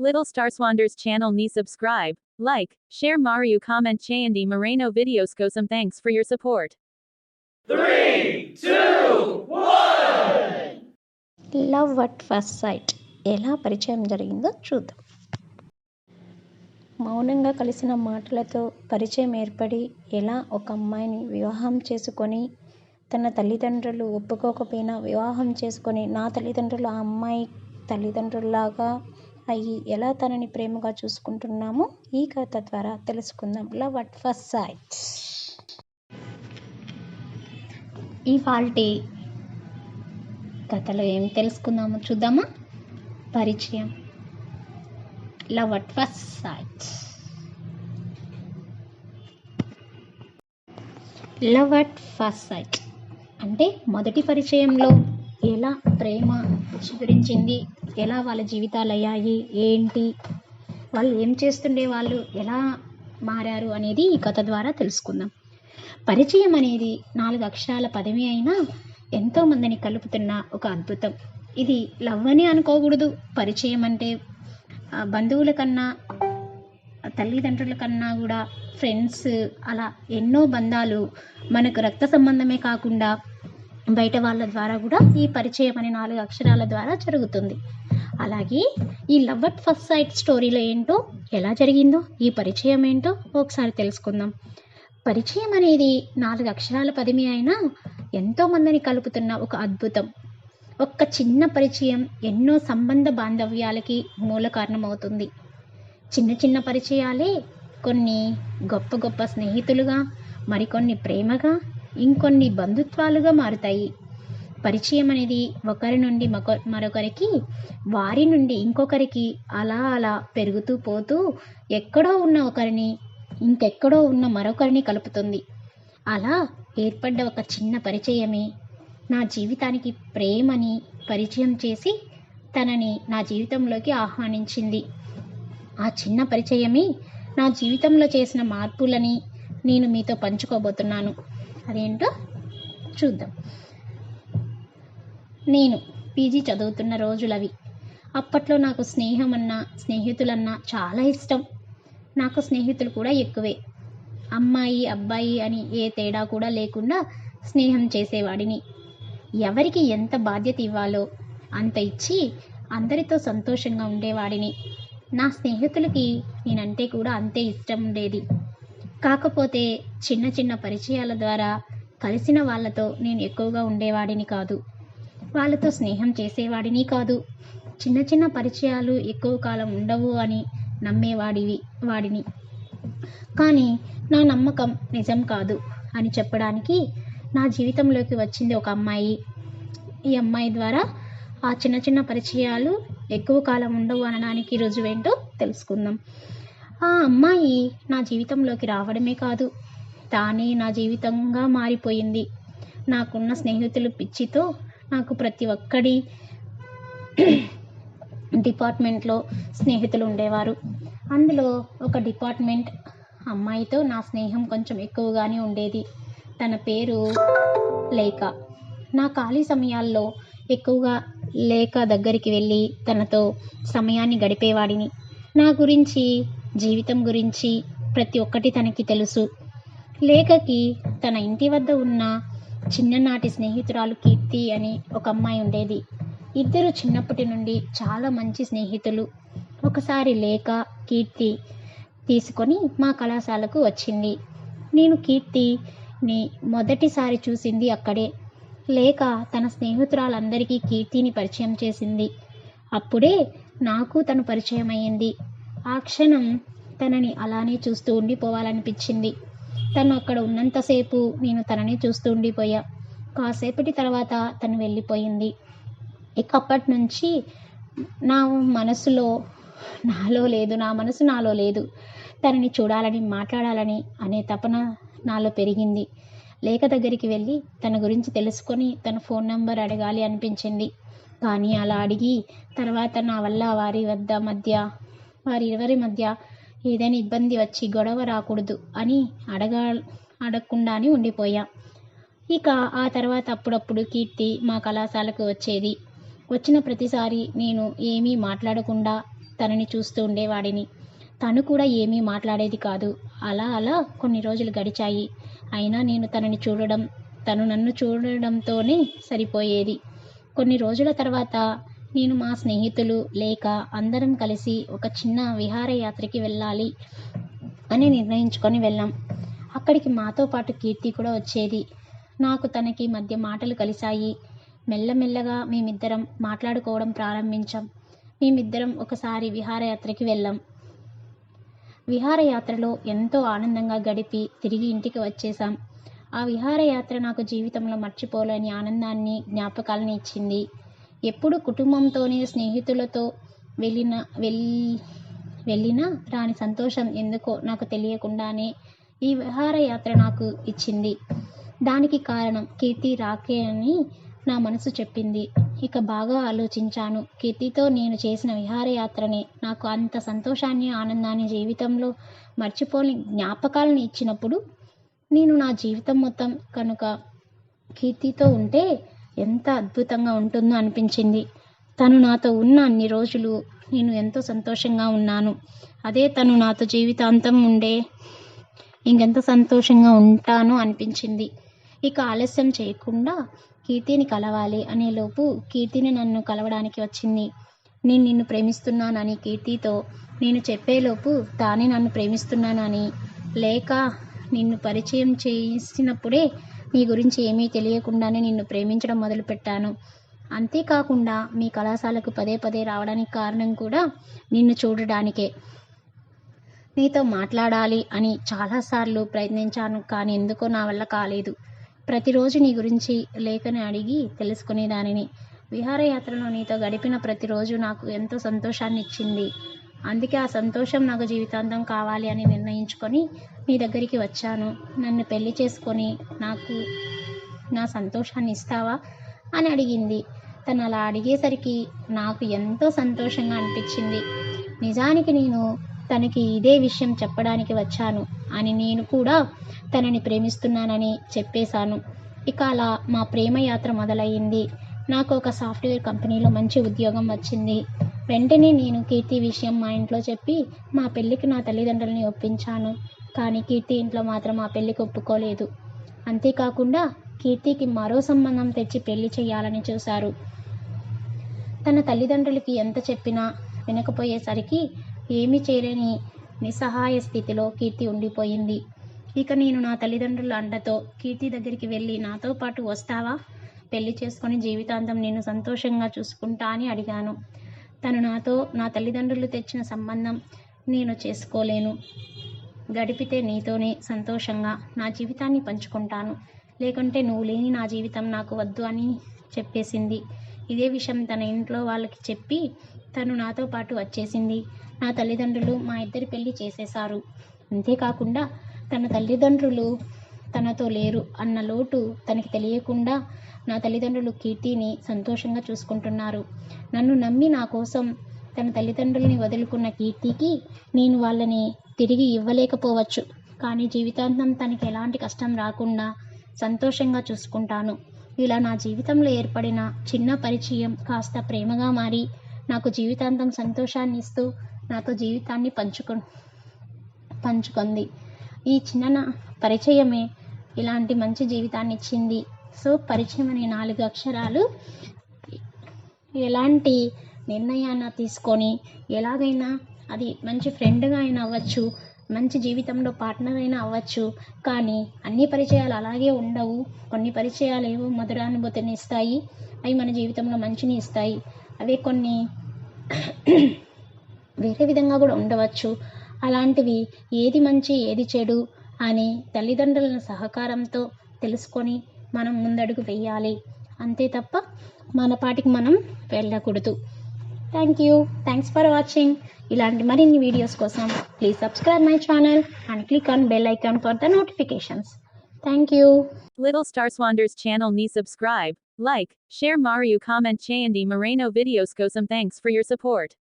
Little Star Swanders channel ni subscribe, like, share Mario comment Chayandi Moreno videos go some thanks for your support. Three, two, one. Love at first sight ఎలా పరిచయం జరిగిందో చూద్దాం మౌనంగా కలిసిన మాటలతో పరిచయం ఏర్పడి ఎలా ఒక అమ్మాయిని వివాహం చేసుకొని తన తల్లిదండ్రులు ఒప్పుకోకపోయినా వివాహం చేసుకొని నా తల్లిదండ్రులు ఆ అమ్మాయి తల్లిదండ్రుల్లాగా అయ్యి ఎలా తనని ప్రేమగా చూసుకుంటున్నామో ఈ కథ ద్వారా తెలుసుకుందాం. Love at first sight. Faulty కథలో ఏం తెలుసుకుందామో చూద్దామా? పరిచయం. Love at first sight. Love at first sight. అంటే మొదటి పరిచయంలో ఎలా ప్రేమ చిగురించింది? ఎలా వాళ్ళ జీవితాలు అయ్యాయి? ఏంటి? వాళ్ళు ఏం చేస్తుండే వాళ్ళు? ఎలా మారారు అనేది ఈ కథ ద్వారా తెలుసుకుందాం. పరిచయం అనేది నాలుగు అక్షరాల పదవి అయినా ఎంతో మందిని కలుపుతున్న ఒక అద్భుతం. ఇది లవ్ అని అనుకోకూడదు. పరిచయం అంటే బంధువుల కన్నా తల్లిదండ్రుల కన్నా కూడా ఫ్రెండ్స్ అలా ఎన్నో బంధాలు మనకు రక్త సంబంధమే కాకుండా బయట వాళ్ళ ద్వారా కూడా ఈ పరిచయం అనే నాలుగు అక్షరాల ద్వారా జరుగుతుంది. అలాగే ఈ లవ్ అట్ ఫస్ట్ సైట్ స్టోరీలో ఏంటో ఎలా జరిగిందో ఈ పరిచయం ఏంటో ఒకసారి తెలుసుకుందాం. పరిచయం అనేది నాలుగు అక్షరాల పదిమి అయినా ఎంతో మందిని కలుపుతున్న ఒక అద్భుతం. ఒక్క చిన్న పరిచయం ఎన్నో సంబంధ బాంధవ్యాలకి మూల కారణమవుతుంది. చిన్న చిన్న పరిచయాలే కొన్ని గొప్ప గొప్ప స్నేహితులుగా మరికొన్ని ప్రేమగా ఇంకొన్ని బంధుత్వాలుగా మారుతాయి. పరిచయం అనేది ఒకరి నుండి మక మరొకరికి వారి నుండి ఇంకొకరికి అలా అలా పెరుగుతూ పోతూ ఎక్కడో ఉన్న ఒకరిని ఇంకెక్కడో ఉన్న మరొకరిని కలుపుతుంది. అలా ఏర్పడ్డ ఒక చిన్న పరిచయమే నా జీవితానికి ప్రేమని పరిచయం చేసి తనని నా జీవితంలోకి ఆహ్వానించింది. ఆ చిన్న పరిచయమే నా జీవితంలో చేసిన మార్పులని నేను మీతో పంచుకోబోతున్నాను. అదేంటో చూద్దాం. నేను పీజీ చదువుతున్న రోజులవి అప్పట్లో నాకు స్నేహం అన్నా స్నేహితులన్నా చాలా ఇష్టం. నాకు స్నేహితులు కూడా ఎక్కువే. అమ్మాయి అబ్బాయి అని ఏ తేడా కూడా లేకుండా స్నేహం చేసేవాడిని. ఎవరికి ఎంత బాధ్యత ఇవ్వాలో అంత ఇచ్చి అందరితో సంతోషంగా ఉండేవాడిని. నా స్నేహితులకి నేనంటే కూడా అంతే ఇష్టం ఉండేది. కాకపోతే చిన్న చిన్న పరిచయాల ద్వారా కలిసిన వాళ్ళతో నేను ఎక్కువగా ఉండేవాడిని కాదు. వాళ్ళతో స్నేహం చేసేవాడిని కాదు. చిన్న చిన్న పరిచయాలు ఎక్కువ కాలం ఉండవు అని నమ్మేవాడివి వాడిని. కానీ నా నమ్మకం నిజం కాదు అని చెప్పడానికి నా జీవితంలోకి వచ్చింది ఒక అమ్మాయి. ఈ అమ్మాయి ద్వారా ఆ చిన్న చిన్న పరిచయాలు ఎక్కువ కాలం ఉండవు అనడానికి రుజువేంటో తెలుసుకుందాం. ఆ అమ్మాయి నా జీవితంలోకి రావడమే కాదు తానే నా జీవితంగా మారిపోయింది. నాకున్న స్నేహితులు పిచ్చితో నాకు ప్రతి ఒక్కడి డిపార్ట్మెంట్లో స్నేహితులు ఉండేవారు. అందులో ఒక డిపార్ట్మెంట్ అమ్మాయితో నా స్నేహం కొంచెం ఎక్కువగానే ఉండేది. తన పేరు లేఖ. నా ఖాళీ సమయాల్లో ఎక్కువగా లేఖ దగ్గరికి వెళ్ళి తనతో సమయాన్ని గడిపేవాడిని. నా గురించి జీవితం గురించి ప్రతి ఒక్కటి తనకి తెలుసు. లేఖకి తన ఇంటి వద్ద ఉన్న చిన్ననాటి స్నేహితురాలు కీర్తి అని ఒక అమ్మాయి ఉండేది. ఇద్దరు చిన్నప్పటి నుండి చాలా మంచి స్నేహితులు. ఒకసారి లేఖ కీర్తి తీసుకొని మా కళాశాలకు వచ్చింది. నేను కీర్తిని మొదటిసారి చూసింది అక్కడే. లేక తన స్నేహితురాలందరికీ కీర్తిని పరిచయం చేసింది. అప్పుడే నాకు తను పరిచయం అయ్యింది ఆ క్షణం తనని అలానే చూస్తూ ఉండిపోవాలనిపించింది. తను అక్కడ ఉన్నంతసేపు నేను తనని చూస్తూ ఉండిపోయా. కాసేపటి తర్వాత తను వెళ్ళిపోయింది. ఇక అప్పటి నుంచి నా మనసులో నాలో లేదు నా మనసు నాలో లేదు. తనని చూడాలని మాట్లాడాలని అనే తపన నాలో పెరిగింది. లేఖ దగ్గరికి వెళ్ళి తన గురించి తెలుసుకొని తన ఫోన్ నంబర్ అడగాలి అనిపించింది. కానీ అలా అడిగి తర్వాత నా వల్ల వారి వద్ద మధ్య వారి ఇరువురి మధ్య ఏదైనా ఇబ్బంది వచ్చి గొడవ రాకూడదు అని అడగా అడగకుండానే ఉండిపోయా. ఇక ఆ తర్వాత అప్పుడప్పుడు కీర్తి మా కళాశాలకు వచ్చేది. వచ్చిన ప్రతిసారి నేను ఏమీ మాట్లాడకుండా తనని చూస్తూ ఉండేవాడిని. తను కూడా ఏమీ మాట్లాడేది కాదు. అలా అలా కొన్ని రోజులు గడిచాయి. అయినా నేను తనని చూడడం తను నన్ను చూడడంతోనే సరిపోయేది. కొన్ని రోజుల తర్వాత నేను మా స్నేహితులు లేక అందరం కలిసి ఒక చిన్న విహారయాత్రకి వెళ్ళాలి అని నిర్ణయించుకొని వెళ్ళాం. అక్కడికి మాతో పాటు కీర్తి కూడా వచ్చేది. నాకు తనకి మధ్య మాటలు కలిశాయి. మెల్లమెల్లగా మేమిద్దరం మాట్లాడుకోవడం ప్రారంభించాం. మేమిద్దరం ఒకసారి విహారయాత్రకి వెళ్ళాం. విహారయాత్రలో ఎంతో ఆనందంగా గడిపి తిరిగి ఇంటికి వచ్చేసాం ఆ విహారయాత్ర నాకు జీవితంలో మర్చిపోలేని ఆనందాన్ని జ్ఞాపకాలను ఇచ్చింది. ఎప్పుడు కుటుంబంతోనే స్నేహితులతో వెళ్ళిన వెల్ వెళ్ళినా రాని సంతోషం ఎందుకో నాకు తెలియకుండానే ఈ విహారయాత్ర నాకు ఇచ్చింది. దానికి కారణం కీర్తి రాకే అని నా మనసు చెప్పింది. ఇక బాగా ఆలోచించాను. కీర్తితో నేను చేసిన విహారయాత్రనే నాకు అంత సంతోషాన్ని ఆనందాన్ని జీవితంలో మర్చిపోని జ్ఞాపకాలను ఇచ్చినప్పుడు నేను నా జీవితం మొత్తం కనుక కీర్తితో ఉంటే ఎంత అద్భుతంగా ఉంటుందో అనిపించింది. తను నాతో ఉన్న అన్ని రోజులు నేను ఎంతో సంతోషంగా ఉన్నాను. అదే తను నాతో జీవితాంతం ఉండే ఇంకెంత సంతోషంగా ఉంటాను అనిపించింది. ఇక ఆలస్యం చేయకుండా కీర్తిని కలవాలి అనేలోపు కీర్తిని నన్ను కలవడానికి వచ్చింది. నేను నిన్ను ప్రేమిస్తున్నానని కీర్తితో నేను చెప్పేలోపు తానే నన్ను ప్రేమిస్తున్నానని లేక నిన్ను పరిచయం చేసినప్పుడే నీ గురించి ఏమీ తెలియకుండానే నిన్ను ప్రేమించడం మొదలుపెట్టాను. అంతేకాకుండా మీ కళాశాలకు పదే పదే రావడానికి కారణం కూడా నిన్ను చూడడానికే. నీతో మాట్లాడాలి అని చాలాసార్లు ప్రయత్నించాను కానీ ఎందుకో నా వల్ల కాలేదు. ప్రతిరోజు నీ గురించి లేఖని అడిగి తెలుసుకునేదానిని. విహారయాత్రలో నీతో గడిపిన ప్రతిరోజు నాకు ఎంతో సంతోషాన్ని ఇచ్చింది అందుకే ఆ సంతోషం నాకు జీవితాంతం కావాలి అని నిర్ణయించుకొని మీ దగ్గరికి వచ్చాను. నన్ను పెళ్ళి చేసుకొని నాకు నా సంతోషాన్ని ఇస్తావా అని అడిగింది. తను అలా అడిగేసరికి నాకు ఎంతో సంతోషంగా అనిపించింది. నిజానికి నేను తనకి ఇదే విషయం చెప్పడానికి వచ్చాను అని నేను కూడా తనని ప్రేమిస్తున్నానని చెప్పేశాను. ఇక అలా మా ప్రేమ యాత్ర మొదలయ్యింది. నాకు ఒక సాఫ్ట్వేర్ కంపెనీలో మంచి ఉద్యోగం వచ్చింది. వెంటనే నేను కీర్తి విషయం మా ఇంట్లో చెప్పి మా పెళ్ళికి నా తల్లిదండ్రులని ఒప్పించాను. కానీ కీర్తి ఇంట్లో మాత్రం మా పెళ్ళికి ఒప్పుకోలేదు. అంతేకాకుండా కీర్తికి మరో సంబంధం తెచ్చి పెళ్ళి చేయాలని చూశారు. తన తల్లిదండ్రులకి ఎంత చెప్పినా వినకపోయేసరికి ఏమీ చేయలేని నిస్సహాయ స్థితిలో కీర్తి ఉండిపోయింది. ఇక నేను నా తల్లిదండ్రుల అండతో కీర్తి దగ్గరికి వెళ్ళి నాతో పాటు వస్తావా? పెళ్ళి చేసుకొని జీవితాంతం నేను సంతోషంగా చూసుకుంటా అని అడిగాను. తను నాతో నా తల్లిదండ్రులు తెచ్చిన సంబంధం నేను చేసుకోలేను. గడిపితే నీతోనే సంతోషంగా నా జీవితాన్ని పంచుకుంటాను. లేకుంటే నువ్వు లేని నా జీవితం నాకు వద్దు అని చెప్పేసింది. ఇదే విషయం తన ఇంట్లో వాళ్ళకి చెప్పి తను నాతో పాటు వచ్చేసింది. నా తల్లిదండ్రులు మా ఇద్దరి పెళ్ళి చేసేశారు. అంతేకాకుండా తన తల్లిదండ్రులు తనతో లేరు అన్న లోటు తనకి తెలియకుండా నా తల్లిదండ్రులు కీర్తిని సంతోషంగా చూసుకుంటున్నారు. నన్ను నమ్మి నా కోసం తన తల్లిదండ్రులని వదులుకున్న కీర్తికి నేను వాళ్ళని తిరిగి ఇవ్వలేకపోవచ్చు. కానీ జీవితాంతం తనకి ఎలాంటి కష్టం రాకుండా సంతోషంగా చూసుకుంటాను. ఇలా నా జీవితంలో ఏర్పడిన చిన్న పరిచయం కాస్త ప్రేమగా మారి నాకు జీవితాంతం సంతోషాన్ని ఇస్తూ నాతో జీవితాన్ని పంచుకు పంచుకుంది. ఈ చిన్న పరిచయమే ఇలాంటి మంచి జీవితాన్ని ఇచ్చింది. సో పరిచయం అనే నాలుగు అక్షరాలు ఎలాంటి నిర్ణయాన్ని తీసుకొని ఎలాగైనా అది మంచి ఫ్రెండ్గా అయినా అవ్వచ్చు మంచి జీవితంలో పార్ట్నర్ అయినా అవ్వచ్చు కానీ అన్ని పరిచయాలు అలాగే ఉండవు. కొన్ని పరిచయాలు ఏవో మధురానుభూతిని ఇస్తాయి అవి మన జీవితంలో మంచిని ఇస్తాయి. అవే కొన్ని వేరే విధంగా కూడా ఉండవచ్చు. అలాంటివి ఏది మంచి ఏది చెడు అని తల్లిదండ్రుల సహకారంతో తెలుసుకొని మనం ముందడుగు వేయాలి. అంతే తప్ప మన పాటికి మనం వెళ్ళకూడదు. Thank you thanks for watching ఇలాంటి మరిన్ని వీడియోస్ కోసం please subscribe my channel and click on bell icon for the notifications thank you little stars wonders ఛానల్ని సబ్స్క్రైబ్ లైక్ షేర్ మరియు కామెంట్ చేయండి మరేనో వీడియోస్ కోసం థ్యాంక్స్ ఫర్ యువర్ సపోర్ట్.